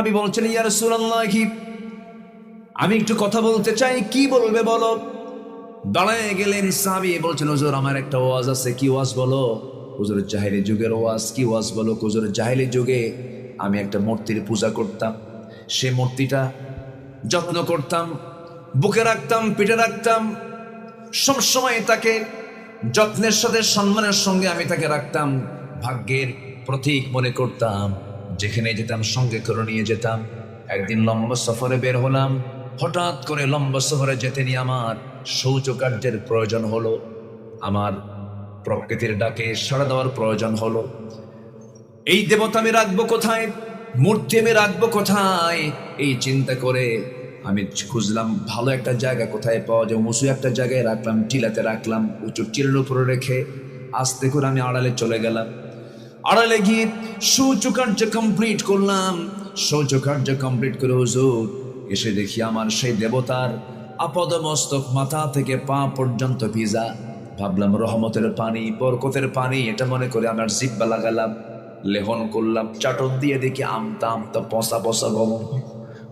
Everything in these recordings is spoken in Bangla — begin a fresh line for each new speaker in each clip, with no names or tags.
আমি বলছেন, ইয়া রাসূলুল্লাহি, আমি একটু কথা বলতে চাই, কি বলবে বলো? দাঁড়ায় গেলেন সাহাবী, বলছেন, হুজুর, আমার একটা ওয়াজ আছে, কি ওয়াজ বলো? হুজুর, জাহিলি যুগের ওয়াজ, কি ওয়াজ বলো? হুজুর, জাহিলি যুগে আমি একটা মূর্তির পূজা করতাম, সে মূর্তিটা যত্ন করতাম, বুকে রাখতাম, পিঠে রাখতাম সবসময় তাকে যত্নের সাথে, সম্মানের সঙ্গে আমি তাকে রাখতাম, ভাগ্যের প্রতীক মনে করতাম। যেখানে যেতাম, সঙ্গে করে নিয়ে যেতাম। একদিন লম্বা সফরে বের হলাম। হঠাৎ করে লম্বা সফরে যেতে নিয়ে আমার শৌচকার্যের প্রয়োজন হলো। আমার প্রকৃতির ডাকে সাড়া দেওয়ার প্রয়োজন হলো। এই দেবতা আমি রাখব কোথায়? মূর্তি আমি রাখব কোথায়? এই চিন্তা করে আমি খুঁজলাম, ভালো একটা জায়গা কোথায় পাওয়া যায়? উঁচু একটা জায়গায় রাখলাম, টিলাতে রাখলাম, উঁচু টিলের উপরে রেখে আস্তে করে আমি আড়ালে চলে গেলাম। আড়ালে গিয়ে শৌচকার্য কমপ্লিট করলাম। শৌচকার্য কমপ্লিট করে হুজুর, এসে দেখি আমার সেই দেবতার আপদ মস্তক মাথা থেকে পা পর্যন্ত ভিজা। ভাবলাম রহমতের পানি, বরকতের পানি, এটা মনে করে আমার জিব্বা লাগালাম, লেহন করলাম চাটন দিয়ে দেখি আমতা আমতা পসা পসা গরম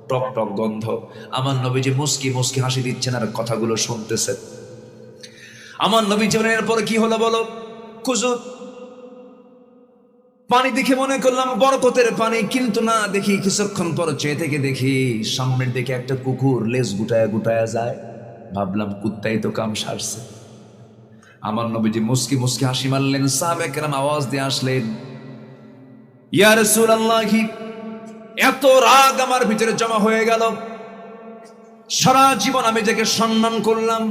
টক টক গন্ধ। আমার নবীজি মুস্কি মুস্কি হাসি দিচ্ছেন আর কথাগুলো শুনতেছেন। আমার নবী জীবনের পরে কি হলো বলো? খুজুর পানি দেখে মনে করলাম বরকতের পানি, কিন্তু না দেখি কিছুক্ষণ পর চেয়ে থেকে দেখি সামনের দিকে একটা কুকুর লেজ গুটায়া গুটায়া যায়। ভাবলাম, কুত্তাই তো কাম সারছে। আমার নবীজি মুসকি মুসকি হাসি মারলেন সাহাবেকরাম আওয়াজ দিয়ে আসলেন, ইয়া রাসূলুল্লাহি, এত রাগ আমার ভিতরে জমা হয়ে গেল। সারা জীবন আমি যাকে সম্মান করলাম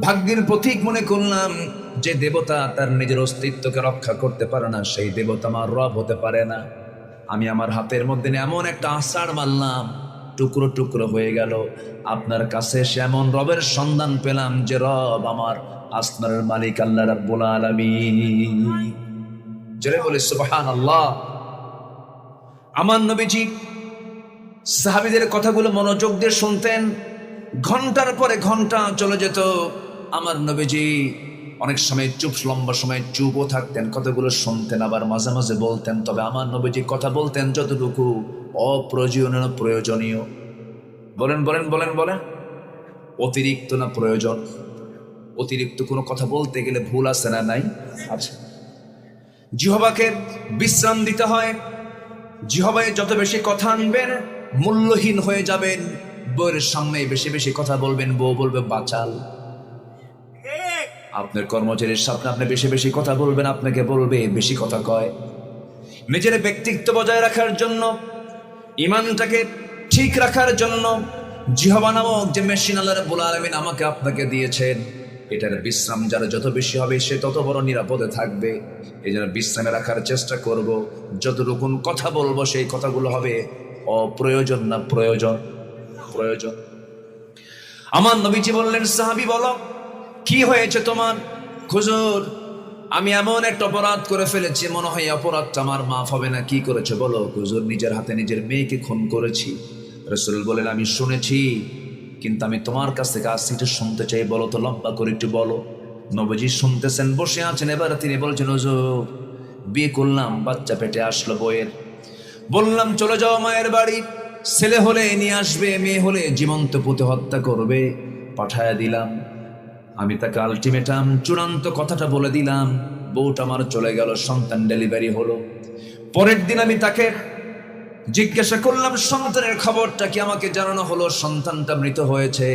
ভাগ্যের প্রতীক মনে করলাম, যে দেবতা তার নিজের অস্তিত্বকে রক্ষা করতে পারে না, সেই দেবতা আমার রব হতে পারে না। আমি আমার হাতের মধ্যে এমন একটা আষাঢ় মারলাম, টুকরো টুকরো হয়ে গেল। আপনার কাছে সে এমন রবের সন্ধান পেলাম, যে রব আমার আসমানের মালিক আল্লাহ রাব্বুল আলামিন। বলে, সুবহানাল্লাহ। আমার নবীজি সাহাবিদের কথাগুলো মনোযোগ দিয়ে শুনতেন। ঘণ্টার পরে ঘণ্টা চলে যেত। আমার নবীজি অনেক সময় চুপ, লম্বা সময় চুপও থাকতেন, কথাগুলো শুনতেন, আবার মাঝে মাঝে বলতেন, তবে আমার নবীজি কথা বলতেন যতটুকু অপ্রয়োজনীয়, প্রয়োজনীয়। বলেন বলেন বলেন বলেন। অতিরিক্ত না প্রয়োজন? অতিরিক্ত কোনো কথা বলতে গেলে ভুল আছে না নাই? আছে। জিহবাকে বিশ্রাম দিতে হয়। জিহবায় যত বেশি কথা আনবেন, মূল্যহীন হয়ে যাবেন। বউয়ের সামনে বেশি বেশি কথা বলবেন, বউ বলবে, বাচাল। আপনার কর্মচারীর সামনে আপনি বেশি বেশি কথা বলবেন, আপনাকে বলবে, বেশি কথা কয়। নিজের ব্যক্তিত্ব বজায় রাখার জন্য, ইমানটাকে ঠিক রাখার জন্য, জিহবা নামক যে মেশিন আল্লাহ রাব্বুল আলামিন আমাকে আপনাকে দিয়েছেন, এটার বিশ্রাম যারা যত বেশি হবে, সে তত বড় নিরাপদে থাকবে। এই জন্য বিশ্রামে রাখার চেষ্টা করব যতটুকুন কথা বলব, সেই কথাগুলো হবে অপ্রয়োজন না প্রয়োজন? প্রয়োজন। আমার নবীজি বললেন, সাহাবি, বলো। কি হয়েছে তোমার? খুজুর আমি এমন একটা অপরাধ করে ফেলেছি, মনে হয় অপরাধটা আমার মাফ হবে না, কি করেছে বলো? হুজুর, নিজের হাতে নিজের মেয়েকে খুন করেছি। রসুল বলেন, আমি শুনেছি, কিন্তু আমি তোমার কাছ থেকে আসছি একটু শুনতে চাই, বলো তো, লম্বা করে একটু বলো। নবজি শুনতেছেন, বসে আছেন, এবার তিনি বলছেন, হুজুর, বিয়ে করলাম, বাচ্চা পেটে আসলো বইয়ের বললাম, চলে যাও মায়ের বাড়ি, ছেলে হলে নিয়ে আসবে, মেয়ে হলে জীবন্ত পুঁতে হত্যা করবে। পাঠায়া দিলাম। আমি তাকে আলটিমেটাম চূড়ান্ত কথাটা বলে দিলাম। বউটা আমার চলে গেল, সন্তান ডেলিভারি হলো। পরের দিন আমি তাকে জিজ্ঞাসা করলাম, সন্তানের খবরটা কি আমাকে জানানো হলো? সন্তানটা মৃত হয়েছে।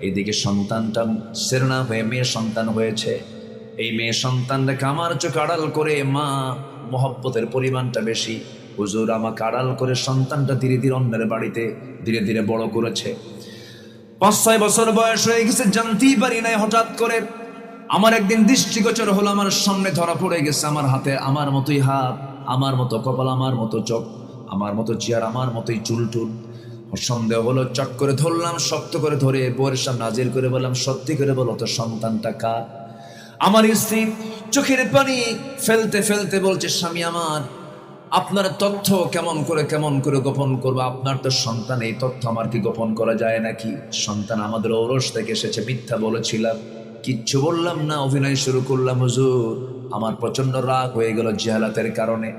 এদিকে সন্তানটা সেরনা হয়ে মেয়ে সন্তান হয়েছে। এই মেয়ে সন্তানটাকে আমার চোখ আড়াল করে মা, মহব্বতের পরিমাণটা বেশি। হুজুর আমাকে আড়াল করে সন্তানটা ধীরে ধীরে অন্যের বাড়িতে ধীরে ধীরে বড় করেছে। পাঁচ ছয় বছর বয়স হয়ে গেছে, জানতেই পারি নাই হঠাৎ করে। আমার একদিন দৃষ্টিগোচর হলো, আমার সামনে ধরা পড়ে গেছে আমার হাতে, আমার মতোই হাত, আমার মতো কপাল, আমার মতো চোখ, আমার মতো চেয়ার, আমার মতোই চুল টুল। সন্দেহ হলো, চট করে ধরলাম, শক্ত করে ধরে বউয়ের সামনে হাজির করে বললাম, সত্যি করে বলো তো সন্তানটা কার? আমার স্ত্রী চোখের পানি ফেলতে ফেলতে বলছে, স্বামী আমার আপনার তথ্য কেমন করে কেমন করে গোপন করব? আপনার তো সন্তান, এই তথ্য আমার কি গোপন করা যায় নাকি? সন্তান আমাদের ঔরস থেকে এসেছে, মিথ্যা বলেছিলাম। কিচ্ছু বললাম না, অভিনয় শুরু করলাম, হুজুর। আমার প্রচণ্ড রাগ হয়ে গেল জেহালাতের কারণে।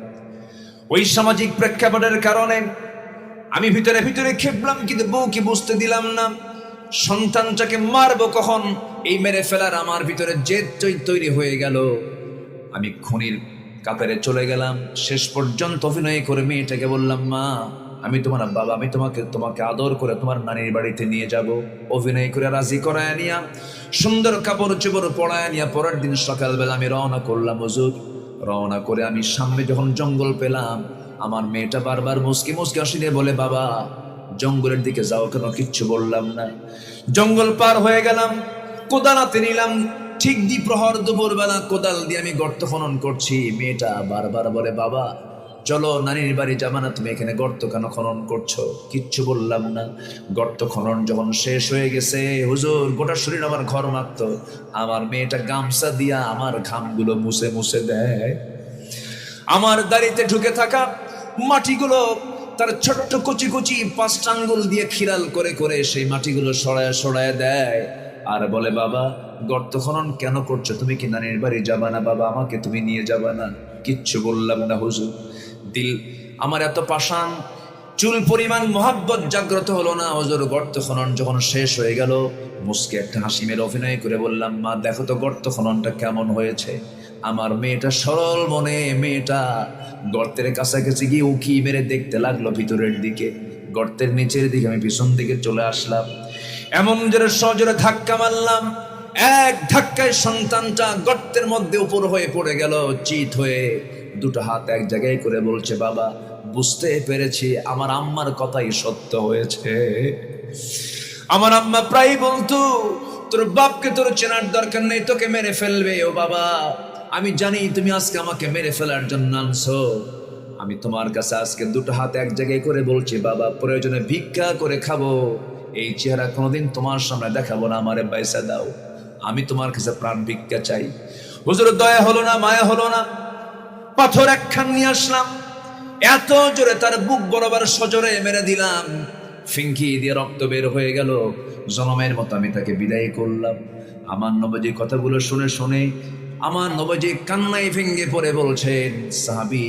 ওই সামাজিক প্রেক্ষাপটের কারণে আমি ভিতরে ভিতরে খেপলাম, কিন্তু বউকে বুঝতে দিলাম না। সন্তানটাকে মারবো কখন? এই মেরে ফেলার আমার ভিতরে জেদ তৈরি হয়ে গেল। আমি খনির কাতারে চলে গেলাম। শেষ পর্যন্ত অভিনয় করে মেয়েটাকে বললাম, মা, আমি তোমার বাবা, আমি তোমাকে তোমাকে আদর করে তোমার নানির বাড়িতে নিয়ে যাব। অভিনয় করে রাজি করায় নিয়া, সুন্দর কাপড় চোপড় পড়ায় নিয়া, পরের দিন সকালবেলা আমি রওনা করলাম, হুজুর। রওনা করে আমি সামনে যখন জঙ্গল পেলাম, আমার মেয়েটা বারবার মুসকি মুসকি আসিনে বলে, বাবা, জঙ্গলের দিকে যাও কেন কিচ্ছু বললাম না। জঙ্গল পার হয়ে গেলাম কোদাল হাতে নিলাম ঠিক দ্বিপ্রহর দুপুরবেলা কোদাল দিয়ে আমি গর্ত খনন করছি। মেয়েটা বারবার বলে, বাবা, চলো নানির বাড়ি যাবা না, তুমি এখানে গর্ত কেন খনন করছ? কিচ্ছু বললাম না। গর্ত খনন যখন শেষ হয়ে গেছে, হুজুর, গোটা শরীর আমার ঘর মারত আমার মেয়েটা গামছা দিয়া আমার ঘামগুলো মুছে মুছে দেয়। আমার দাড়িতে ঢুকে থাকা মাটিগুলো তার ছোট্ট কচি কচি পাঁচটা আঙ্গুল দিয়ে খিরাল করে করে সেই মাটিগুলো সরায় সরায় দেয়। আর বলে, বাবা, গর্ত খনন কেন করছ? তুমি কি নানির বাড়ি যাবা না? বাবা, আমাকে তুমি নিয়ে যাবা না? কিচ্ছু বললাম না, হুজুর। দিল, আমার এত পাষাণ, চুল পরিমাণ, মহাব্বত জাগ্রত হলো না, হজুর। গর্ত খনন যখন শেষ হয়ে গেল, মুসকে একটা হাসি মেরে অভিনয় করে বললাম, মা, দেখো তো গর্ত খননটা কেমন হয়েছে। আমার মেয়েটা সরল মনে, মেয়েটা গর্তের কাছাকাছি গিয়ে উকি মেরে দেখতে লাগল ভিতরের দিকে। গর্তের নিচের দিকে আমি পিছন দিকে চলে আসলাম। এমন জোরে সজোরে ধাক্কা মারলাম। এক ধাক্কায় সন্তানটা গর্তের মধ্যে উপর হয়ে পড়ে গেল, চিত হয়ে। দুটো হাত এক জায়গায় করে বলছে, বাবা, বুঝতে পেরেছি, আমার আম্মার কথাই সত্য হয়েছে। আমার আম্মা প্রায় বলতো, তোর বাপকে তোর চেনার দরকার নেই, তোকে মেরে ফেলবে ও বাবা। আমি জানি তুমি আজকে আমাকে মেরে ফেলার জন্য আনছো। আমি তোমার কাছে আজকে দুটো হাত এক জায়গায় করে বলছি, বাবা, প্রয়োজনে ভিক্ষা করে খাব। এই চেহারা কোনোদিন তোমার সামনে দেখাবো না, আমারে পয়সা দাও। আমি তোমার কাছে প্রাণ ভিক্ষা চাই। হুজুর, দয়া হলো না, মায়া হলো না। পাথর একখান নিয়ে আসলাম। এত জোরে তার বুক বরাবর সজরে মেরে দিলাম। ফিঙ্কি দিয়ে রক্ত বের হয়ে গেল। জনমের মতো আমি তাকে বিদায় করলাম। আমার নবজি কথাগুলো শুনে শুনে আমার নবজি কান্নাই ভেঙ্গে পড়ে বলছেন, সাহাবি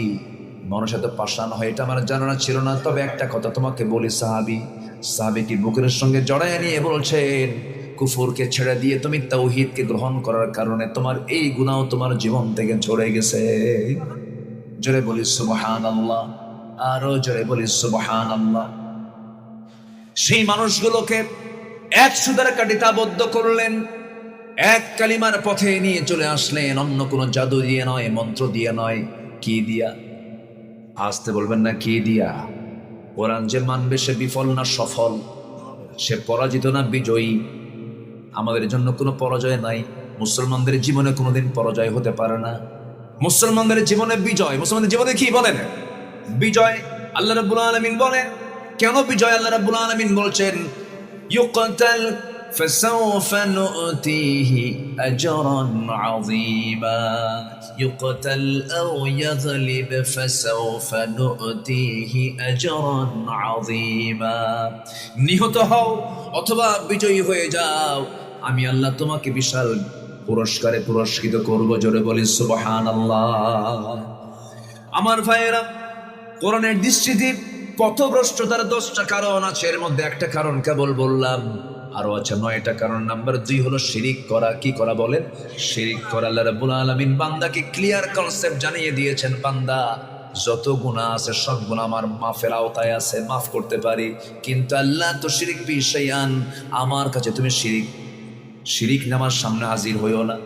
মানুষ এত পাষাণ হয়, এটা আমার জানা ছিল না। তবে একটা কথা তোমাকে বলি, সাহাবি সাহাবি কি বুকের সঙ্গে জড়ায় নিয়ে বলছেন, কুফুরকে ছেড়ে দিয়ে তুমি তৌহিদকে গ্রহণ করার কারণে তোমার এই গুণাও তোমার জীবন থেকে ঝরে গেছে। জোরে বলি সুবহান আল্লাহ আরও জোরে বলি সুবহান আল্লাহ সেই মানুষগুলোকে এক সুদার কাটিতে আবদ্ধ করলেন এক কালিমার পথে নিয়ে চলে আসলেন। অন্য কোনো জাদু দিয়ে নয়, মন্ত্র দিয়ে নয়, কি দিয়া? আসতে বলবেন না কি দিয়া? কোরআন যে মানবে সে বিফল না সফল? সে পরাজিত না বিজয়ী? আমাদের জন্য কোনো পরাজয় নাই। মুসলমানদের জীবনে কোনোদিন পরাজয় হতে পারে না। মুসলমানদের জীবনে বিজয়। মুসলমানদের জীবনে কি বলেন? বিজয়, আল্লাহ রাব্বুল আলামিন বলেন। কেন বিজয় আল্লাহ রাব্বুল আলামিন বলছেন? فسوف نؤتيه أجرا عظيما يقتل أو يغلب فسوف نؤتيه أجرا عظيما নিহত হও অথবা বিজয়ী হয়ে যাও আমি আল্লাহ তোমাকে বিশাল পুরস্কারে পুরস্কৃত করব জোরে বলি সুবহান আমার ভাইয়েরা কোরআনের দৃষ্টিতে পথভ্রষ্টতার দশটা কারণ আছে এর মধ্যে একটা কারণ কেবল বললাম আরও আছে নয়টা, কারণ নাম্বার দুই হলো শিরিক করা। কি করা বলেন? শিরিক করা আল্লাহ আলামিন বান্দাকে ক্লিয়ার কনসেপ্ট জানিয়ে দিয়েছেন, বান্দা, যত গুণা আছে সব গুণা আমার মাফের আওতায় আছে, মাফ করতে পারি। কিন্তু আল্লাহ তো শিরিক বিষয়ান আমার কাছে তুমি শিরিক শিরিক নামার সামনে হাজির হইও না।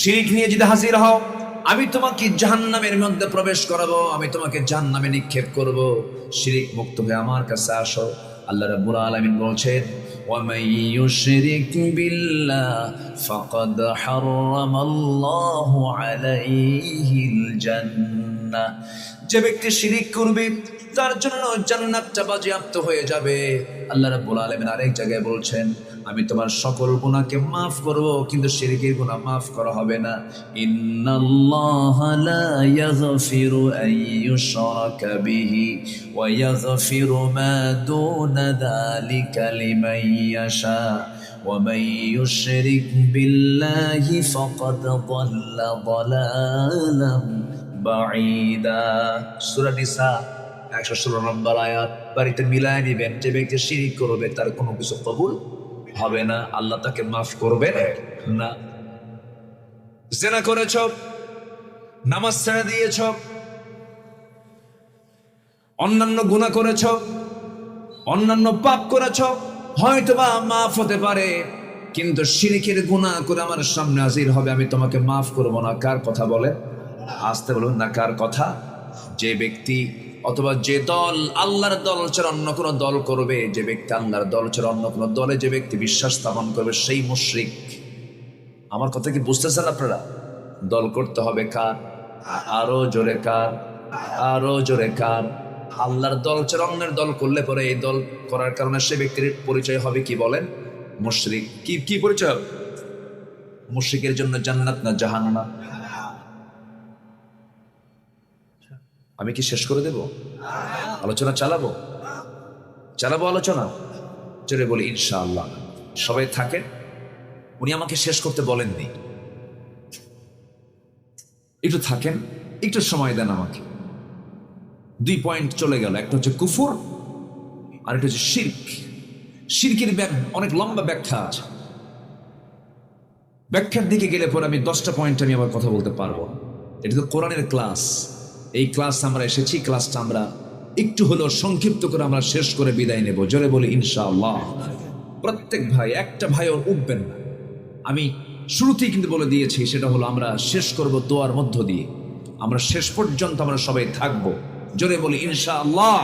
শিরিক নিয়ে যদি হাজির হও, আমি তোমাকে জাহান্নামের মধ্যে প্রবেশ করাবো, আমি তোমাকে জাহান্নামে নিক্ষেপ করব। শিরিক মুক্ত হয়ে আমার কাছে আসো। আল্লাহ রাব্বুল আলামিন বলছেন ومن يشرك بالله فقد حرم الله عليه الجنة যে ব্যক্তি শিরিক করবে তার জন্য জান্নাতটা বাজেয়াপ্ত হয়ে যাবে আল্লাহ রাব্বুল আলামিন আরেক জায়গায় বলছেন আমি তোমার সকল গুনাহকে মাফ করব কিন্তু শিরকের গুনাহ মাফ করা হবে না ইন্নাল্লাহ লা ইয়াগফিরু আন ইউশরাকা বিহি ওয়া ইয়াগফিরু মা দুনা যালিকা লিমান ইয়াশা ومن يشرك بالله فقد ضل ضلالا بعيدا সূরা নিসা একশো ষোলো নম্বর আয়াত বাড়িতে মিলায় নিবেন যে ব্যক্তি শিরিক করবে তার কোনো কিছু কবুল হবে না, আল্লাহ তাকে মাফ করবে না। জেনা করেছ, নামাজ ছেড়ে দিয়েছ, অন্যান্য গুণা করেছ, অন্যান্য পাপ করেছ, হয়তোবা মাফ হতে পারে, কিন্তু শিরিকের গুণা করে আমার সামনে হাজির হবে, আমি তোমাকে মাফ করব না। কার কথা বলে? আসতে বলুন না, কার কথা? যে ব্যক্তি অথবা যে দল আল্লাহর দল ছাড়া অন্য কোনো দল করবে, যে ব্যক্তি আল্লাহর দল ছাড়া অন্য কোনো দলে যে ব্যক্তি বিশ্বাস স্থাপন করবে, সেই মুশরিক। আমার কথা কি বুঝতেছেন আপনারা? দল করতে হবে কার? আরও জোরে কার? আরও জোরে কার? আল্লাহর দল ছাড়া অন্যের দল করলে পরে এই দল করার কারণে সে ব্যক্তির পরিচয় হবে কি বলেন? মুশরিক। কি কি পরিচয় মুশরিকের জন্য জান্নাত না জাহান্নাম? আমি কি শেষ করে দেব? আলোচনা চালাবো? চালাবো আলোচনা? চলে বলি, ইনশাআল্লাহ। সবাই থাকেন? উনি আমাকে শেষ করতে বলেননি। একটু থাকেন, একটু সময় দেন আমাকে। দুই পয়েন্ট চলে গেল, একটা হচ্ছে কুফুর, আর একটা হচ্ছে শির্ক। শিরকের অনেক লম্বা ব্যাখ্যা আছে। ব্যাখ্যার দিকে গেলে পরে আমি দশটা পয়েন্ট আমি আবার কথা বলতে পারব। এটা তো কোরআনের ক্লাস। এই ক্লাস আমরা এসেছি ক্লাসটা আমরা একটু হলেও সংক্ষিপ্ত করে আমরা শেষ করে বিদায় নেব। জোরে বলি, ইনশাআল্লাহ। প্রত্যেক ভাই, একটা ভাই ভাইও উঠবেন না। আমি শুরুতেই কিন্তু বলে দিয়েছি, সেটা হলো আমরা শেষ করব দোয়ার মধ্য দিয়ে। আমরা শেষ পর্যন্ত আমরা সবাই থাকব। জোরে বলি, ইনশাআল্লাহ।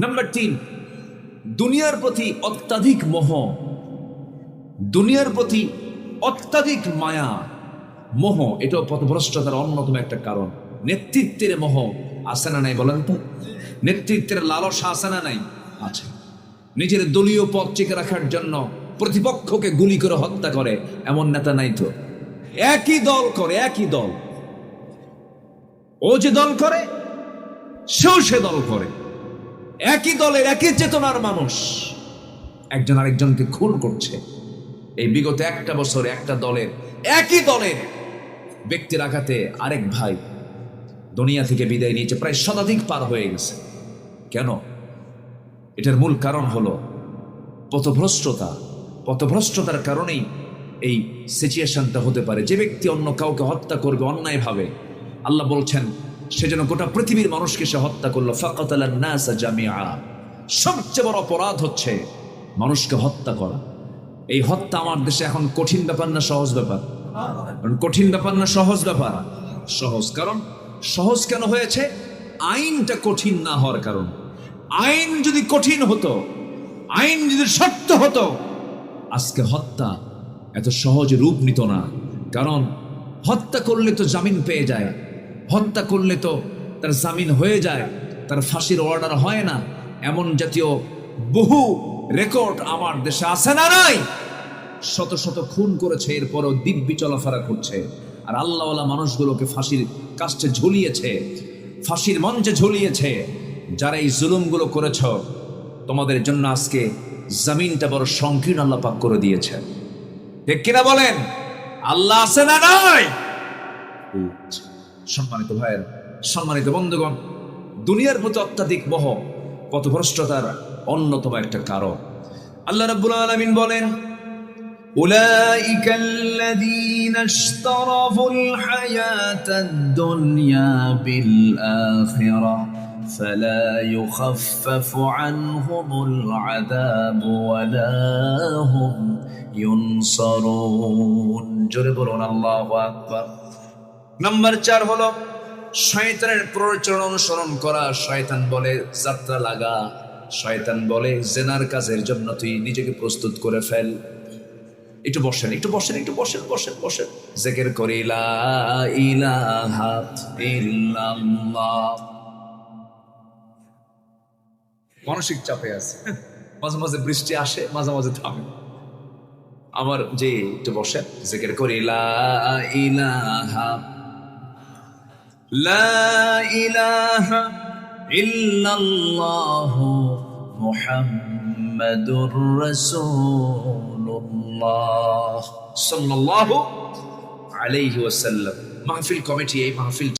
নাম্বার তিন, দুনিয়ার প্রতি অত্যাধিক মোহ। দুনিয়ার প্রতি অত্যাধিক মায়া। মোহ, এটাও পথভ্রষ্টতার অন্যতম একটা কারণ। নেতৃত্বের মোহ আছে না নাই বলেন তো? নেতৃত্বের লালসা আছে না নাই? আছে। নিজের দলীয় পদ টিকে রাখার জন্য প্রতিপক্ষকে গুলি করে হত্যা করে, এমন নেতা নাই তো। একই দল করে, একই দল। ও যে দল করে, সেও সে দল করে। একই দলের একই চেতনার মানুষ। একজন আরেকজনকে খুন করছে। এই বিগত একটা বছরে একটা দলের একই দলের ব্যক্তির আঘাতে আরেক ভাই দুনিয়া থেকে বিদায় নিয়েছে, প্রায় শতাধিক পার হয়ে গেছে। কেন? এটার মূল কারণ হলো পথভ্রষ্টতা। পথভ্রষ্টতার কারণেই এই সিচুয়েশনটা হতে পারে। যে ব্যক্তি অন্য কাউকে হত্যা করবে অন্যায়ভাবে, আল্লাহ বলছেন, সে যেন গোটা পৃথিবীর মানুষকে সে হত্যা করল। সবচেয়ে বড় অপরাধ হচ্ছে মানুষকে হত্যা করা। এই হত্যা আমার দেশে এখন কঠিন ব্যাপার না সহজ ব্যাপার? কঠিন ব্যাপার না সহজ ব্যাপার? সহজ। কারণ সহজ কেন হয়েছে? আইনটা কঠিন না হওয়ার কারণ। আইন যদি কঠিন হতো, আইন যদি শক্ত হতো, আজকে হত্যা এত সহজে রূপ নিত না। কারণ হত্যা করলে তো জামিন পেয়ে যায়, হত্যা করলে তো তার জামিন হয়ে যায়, তার ফাঁসির অর্ডার হয় না। এমন জাতীয় বহু রেকর্ড আমার দেশে আছে না নাই? শত শত খুন করেছে, এরপরও দিব্যি চলাফেরা করছে। আর আল্লাহওয়ালা মানুষগুলোকে ফাঁসির কাস্টে ঝুলিয়েছে, ফাঁসির মঞ্চে ঝুলিয়েছে। যারা এই জুলুমগুলো করেছ, তোমাদের জন্য আজকে জমিনটা বড় সংকীর্ণ আল্লাহ পাক করে দিয়েছে। ঠিক কিনা বলেন? আল্লাহ আছে না নাই? সম্মানিত ভাইয়ের, সম্মানিত বন্ধুগণ, দুনিয়ার প্রতি অত্যাধিক মোহ, পথভ্রষ্টতার অন্যতম একটা কারণ। আল্লাহ রাব্বুল আলামিন বলেন أولئك الذين اشتروا الحياة الدنيا بالآخرة فلا يخفف عنهم العذاب ولا هم ينصرون জোরে বলুন আল্লাহু আকবার নাম্বার চার হলো শয়তানের প্ররোচনা অনুসরণ করা শয়তান বলে যাত্রা লাগা শয়তান বলে জেনার কাজের জন্য তুই নিজেকে প্রস্তুত করে ফেল একটু বসেন একটু বসেন একটু বসেন বসেন বসেন। জেকের করে মানসিক চাপে আছে। মাঝে মাঝে বৃষ্টি আসে, মাঝে মাঝে থামে। আমার যে একটু বসেন, জেকের করে ইলাহা ইলাহা ইল্লাল্লাহু الله محمد رسول الله صلى الله عليه وسلم মাহফিল কমিটি এই মাহফিল